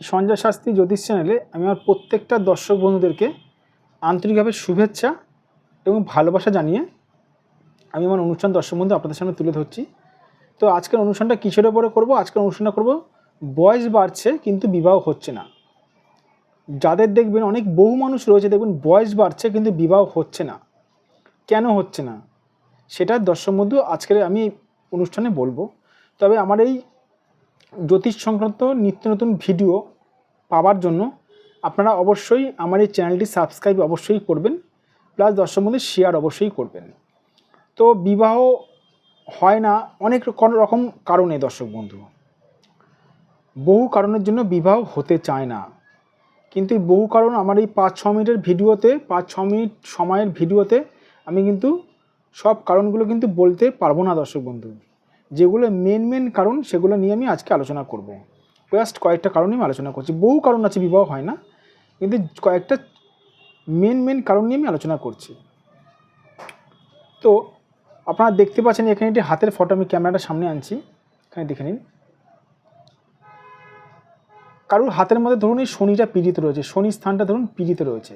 সঞ্জয় শাস্ত্রী জ্যোতিষ চ্যানেলে আমি আমার প্রত্যেকটা দর্শক বন্ধুদেরকে আন্তরিকভাবে শুভেচ্ছা এবং ভালোবাসা জানিয়ে আমি আমার অনুষ্ঠান দর্শক বন্ধু আপনাদের সামনে তুলে ধরছি। তো আজকের অনুষ্ঠানটা কিসের ওপরে করব? আজকের অনুষ্ঠানটা করব, বয়স বাড়ছে কিন্তু বিবাহ হচ্ছে না। যাদের দেখবেন অনেক বহু মানুষ রয়েছে, দেখবেন বয়স বাড়ছে কিন্তু বিবাহ হচ্ছে না। কেন হচ্ছে না? সেটা দর্শক বন্ধু, আজকের আমি অনুষ্ঠানে বলব। তবে আমার এই জ্যোতিষ সংক্রান্ত নিত্য নতুন ভিডিও পাওয়ার জন্য আপনারা অবশ্যই আমার এই চ্যানেলটি সাবস্ক্রাইব অবশ্যই করবেন, প্লাস দর্শক বন্ধু শেয়ার অবশ্যই করবেন। তো বিবাহ হয় না অনেক রকম কারণে দর্শক বন্ধু। বহু কারণের জন্য বিবাহ হতে চায় না। কিন্তু বহু কারণ আমার এই পাঁচ, ছ মিনিটের ভিডিওতে, পাঁচ, ছ মিনিট সময়ের ভিডিওতে আমি কিন্তু সব কারণগুলো কিন্তু বলতে পারব না দর্শক বন্ধু। যেগুলো মেন মেন কারণ সেগুলো নিয়ে আমি আজকে আলোচনা করব। জাস্ট কয়েকটা কারণই আমি আলোচনা করছি। বহু কারণ আছে, বিবাহ হয় না। কিন্তু কয়েকটা মেন মেন কারণ নিয়ে আমি আলোচনা করছি। তো আপনারা দেখতে পাচ্ছেন এখানে একটি হাতের ফটো আমি ক্যামেরাটা সামনে আনছি। এখানে দেখে নিন। কারোর হাতের মধ্যে ধরুন এই শনিটা পীড়িত রয়েছে। শনি স্থানটা ধরুন পীড়িত রয়েছে।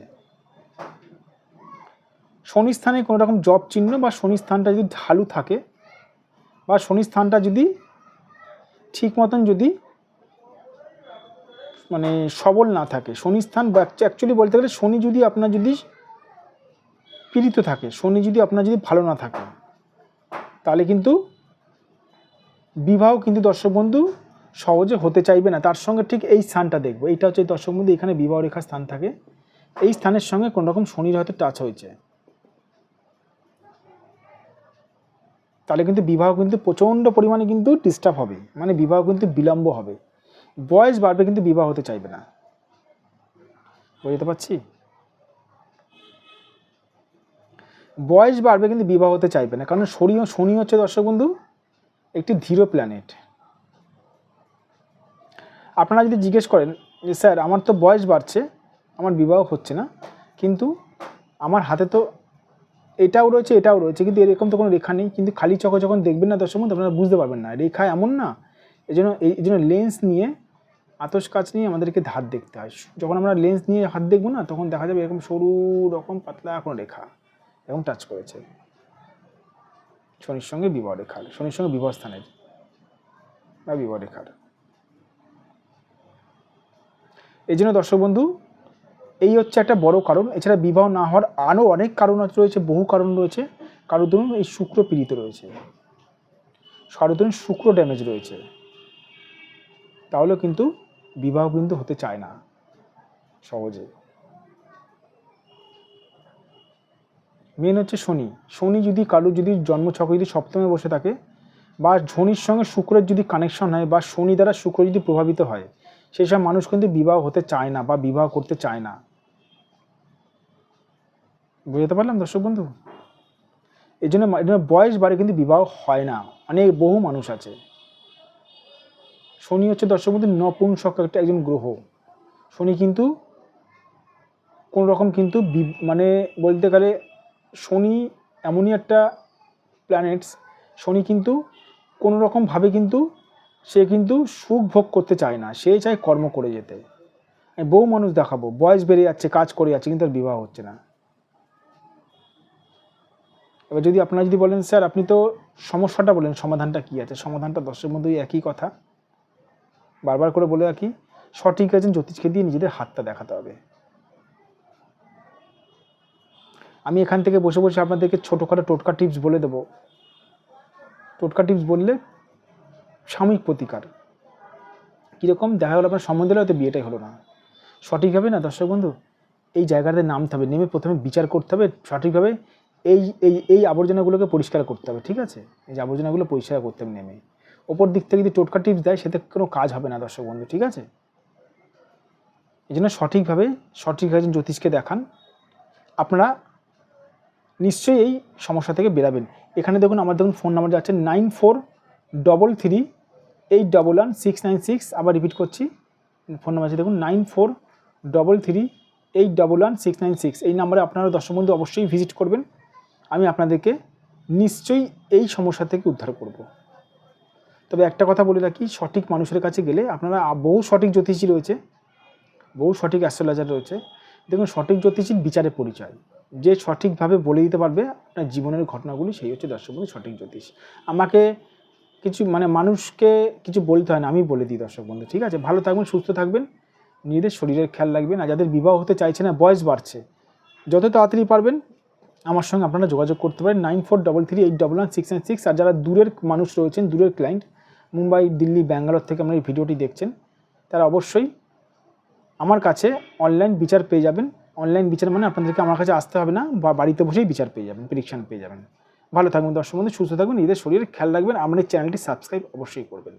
শনি স্থানে কোনো রকম জব চিহ্ন বা শনি স্থানটা যদি ঢালু থাকে বা শনি স্থানটা যদি ঠিক মতন যদি মানে সবল না থাকে শনি স্থান অ্যাকচুয়ালি বলতে গেলে শনি যদি আপনার যদি পীড়িত থাকে, শনি যদি আপনার যদি ভালো না থাকে, তাহলে কিন্তু বিবাহ কিন্তু দর্শক বন্ধু সহজে হতে চাইবে না। তার সঙ্গে ঠিক এই স্থানটা দেখব। এইটা হচ্ছে দর্শক বন্ধু, এখানে বিবাহ রেখার স্থান থাকে। এই স্থানের সঙ্গে কোনো রকম শনির হয়তো টাচ হয়েছে। তাহলে কিন্তু বিবাহ কিন্তু প্রচণ্ড পরিমাণে কিন্তু ডিস্টার্ব হবে। মানে বিবাহ কিন্তু বিলম্ব হবে। বয়স বাড়বে কিন্তু বিবাহ হতে চাইবে না। বুঝতে পারছি? বয়স বাড়বে কিন্তু বিবাহ হতে চাইবে না। কারণ শনি শনি হচ্ছে দর্শক বন্ধু, একটি ধীর প্ল্যানেট আপনারা যদি জিজ্ঞেস করেন যে, স্যার, আমার তো বয়স বাড়ছে, আমার বিবাহ হচ্ছে না, কিন্তু আমার হাতে তো এটাও রয়েছে এটাও রয়েছে, কিন্তু এরকম তো কোনো রেখা নেই। কিন্তু খালি চোখে যখন দেখবেন না দর্শক আপনারা বুঝতে পারবেন না। রেখা এমন না, এই জন্য এই জন্য লেন্স নিয়ে, আতস কাজ নিয়ে আমাদেরকে ধার দেখতে হয়। যখন আমরা লেন্স নিয়ে হাত দেখব না, তখন দেখা যাবে এরকম সরু রকম পাতলা কোনো রেখা এবং টাচ করেছে। শনির সঙ্গে বিবাহ রেখার, শনির সঙ্গে বিবাহ স্থানের, বা বিবাহ রেখার। এই জন্য দর্শক বন্ধু এই হচ্ছে একটা বড় কারণ। এছাড়া বিবাহ না হওয়ার আরও অনেক কারণ রয়েছে, বহু কারণ রয়েছে। কারোর ধরুন, এই শুক্র পীড়িত রয়েছে। কারোর ধরুন, শুক্র ড্যামেজ রয়েছে। তাহলেও কিন্তু বিবাহ কিন্তু হতে চায় না, সহজে। মেন হচ্ছে শনি। শনি যদি কারও যদি জন্মছক যদি সপ্তমে বসে থাকে, বা শনির সঙ্গে শুক্রের যদি কানেকশন হয়, বা শনি দ্বারা শুক্র যদি প্রভাবিত হয়, সেই সব মানুষ কিন্তু বিবাহ হতে চায় না, বা বিবাহ করতে চায় না। বুঝতে পারলাম দর্শক বন্ধু? এই জন্য বয়স বাড়ে কিন্তু বিবাহ হয় না। অনেক বহু মানুষ আছে। শনি হচ্ছে দর্শক বন্ধু নপুংসক একটা একজন গ্রহ। শনি কিন্তু কোন রকম কিন্তু মানে বলতে গেলে শনি এমনই একটা প্ল্যানেটস শনি কিন্তু কোনো রকমভাবে কিন্তু সে কিন্তু সুখ ভোগ করতে চায় না। সে চায় কর্ম করে যেতে। বহু মানুষ দেখাবো। বয়স বেড়ে যাচ্ছে, কাজ করে যাচ্ছে, কিন্তু তার বিবাহ হচ্ছে না। এবার যদি আপনারা যদি বলেন, স্যার, আপনি তো সমস্যাটা বলেন, সমাধানটা কী আছে? সমাধানটা দশের মধ্যেই একই কথা। বারবার করে বলে রাখি, সঠিক আছেন জ্যোতিষকে দিয়ে নিজেদের হাতটা দেখাতে হবে। আমি এখান থেকে বসে বসে আপনাদেরকে ছোটোখাটো টোটকা টিপস বলে দেবো। টোটকা টিপস বললে সাময়িক প্রতিকার। কীরকম? দেখা গেলো আপনার সম্বন্ধে হয়তো বিয়েটাই হলো না। সঠিকভাবে না? দর্শক বন্ধু, এই জায়গাতে নামতে হবে। নেমে প্রথমে বিচার করতে হবে। সঠিকভাবে এই এই এই আবর্জনাগুলোকে পরিষ্কার করতে হবে, ঠিক আছে? এই যে আবর্জনাগুলো পরিষ্কার করতে হবে নেমে। ওপর দিক থেকে যদি টোটকা টিপস দেয়, সেতে কোনো কাজ হবে না, দর্শক বন্ধু, ঠিক আছে? এই জন্য সঠিকভাবে, সঠিক একজন জ্যোতিষকে দেখান। আপনারা নিশ্চয়ই এই সমস্যা থেকে বেরাবেন। এখানে দেখুন, আমার দেখুন ফোন নাম্বার যাচ্ছে nine four double three eight double one six nine six আবার রিপিট করছি ফোন নাম্বার আছে, দেখুন nine four double three eight double one six nine six এই নাম্বারে আপনারা দর্শক বন্ধু অবশ্যই ভিজিট করবেন। আপনাদেরকে নিশ্চয়ই এই সমস্যা থেকে উদ্ধার করব। তবে একটা কথা বলে রাখি, সঠিক মানুষের কাছে গেলে আপনারা বহু সঠিক জ্যোতিষী রয়েছে, বহু সঠিক অ্যাস্ট্রোলজার রয়েছে। দেখুন, সঠিক জ্যোতিষীর বিচারে পরিচয়। যে সঠিকভাবে বলে দিতে পারবে, আপনার জীবনের ঘটনাগুলি সেই হচ্ছে দর্শক বন্ধু সঠিক জ্যোতিষ। আমাকে কিছু মানে মানুষকে কিছু বলতে হয় না, আমি বলে দিই দর্শক বন্ধু ঠিক আছে? ভালো থাকবেন, সুস্থ থাকবেন, নিজেদের শরীরের খেয়াল রাখবেন, আর যাদের বিবাহ হতে চাইছে না, বয়স বাড়ছে, যত তাড়াতাড়ি পারবেন আমার সঙ্গে আপনারা যোগাযোগ করতে পারেন nine four double three eight double one six nine six. আর যারা দূরের মানুষ রয়েছেন, দূরের ক্লায়েন্ট মুম্বাই, দিল্লি, ব্যাঙ্গালোর থেকে আপনারা এই ভিডিওটি দেখছেন, তারা অবশ্যই আমার কাছে অনলাইন বিচার পেয়ে যাবেন। অনলাইন বিচার মানে আপনাদেরকে আমার কাছে আসতে হবে না, বা বাড়িতে বসেই বিচার পেয়ে যাবেন প্রেডিকশান পেয়ে যাবেন। ভালো থাকবেন দর্শক বন্ধু, সুস্থ থাকবেন, নিজেদের শরীরের খেয়াল রাখবেন এই চ্যানেলটি সাবস্ক্রাইব অবশ্যই করবেন।